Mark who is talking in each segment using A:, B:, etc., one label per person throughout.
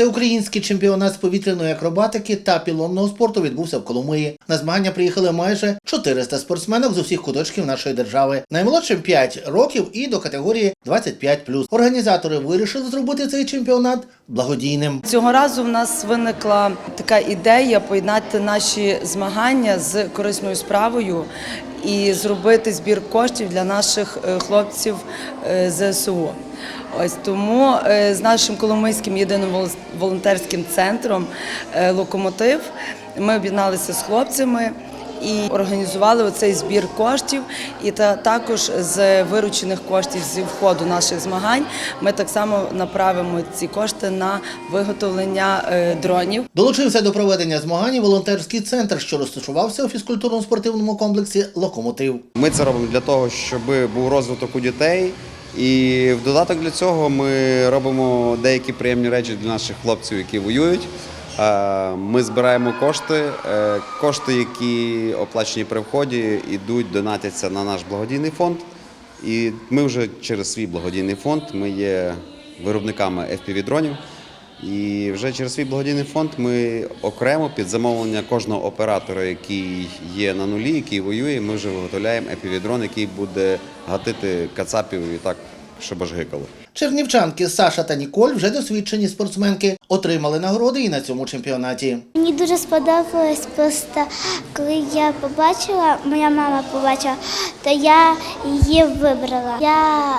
A: Всеукраїнський чемпіонат з повітряної акробатики та пілонного спорту відбувся в Коломиї. На змагання приїхали майже 400 спортсменок з усіх куточків нашої держави. Наймолодшим 5 років і до категорії 25+. Організатори вирішили зробити цей чемпіонат благодійним.
B: Цього разу в нас виникла така ідея поєднати наші змагання з корисною справою і зробити збір коштів для наших е, хлопців е, ЗСУ. Ось тому е, з нашим Коломийським єдиним волонтерським центром е, Локомотив ми об'єдналися з хлопцями і організували оцей збір коштів. І та також з виручених коштів зі входу наших змагань ми так само направимо ці кошти на виготовлення е, дронів.
A: Долучився до проведення змагань і волонтерський центр, що розташувався у фізкультурно-спортивному комплексі Локомотив.
C: Ми це робимо для того, щоб був розвиток у дітей. І в додаток для цього ми робимо деякі приємні речі для наших хлопців, які воюють. Е, Ми збираємо кошти. Е, Кошти, які оплачені при вході, йдуть, донатяться на наш благодійний фонд. І ми вже через свій благодійний фонд ми є виробниками FPV-дронів. І вже через свій благодійний фонд ми окремо під замовлення кожного оператора, який є на нулі, який воює, ми вже виготовляємо епівідрон, який буде гатити кацапів і так, щоб аж гикало.
A: Чернівчанки Саша та Ніколь вже досвідчені спортсменки, отримали нагороди і на цьому чемпіонаті.
D: Мені дуже сподобалось просто, коли я побачила, моя мама побачила, то я її вибрала. Я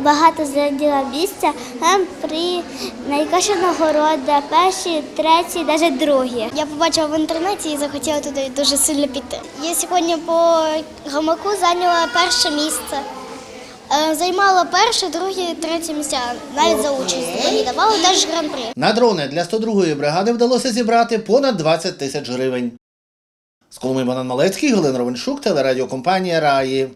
D: багато зраділа місця, там при найкраща нагорода, перші, треті, навіть другі.
E: Я побачила в інтернеті і захотіла туди дуже сильно піти. Я сьогодні по гамаку зайняла перше місце. Е, Займала перше, друге, третє місця. Навіть за участь мені давали теж гран-при.
A: На дрони для 102-ї бригади вдалося зібрати понад 20 тисяч гривень. З Коломи Богдан Малецький, Галина Ровеншук, телерадіокомпанія Раї.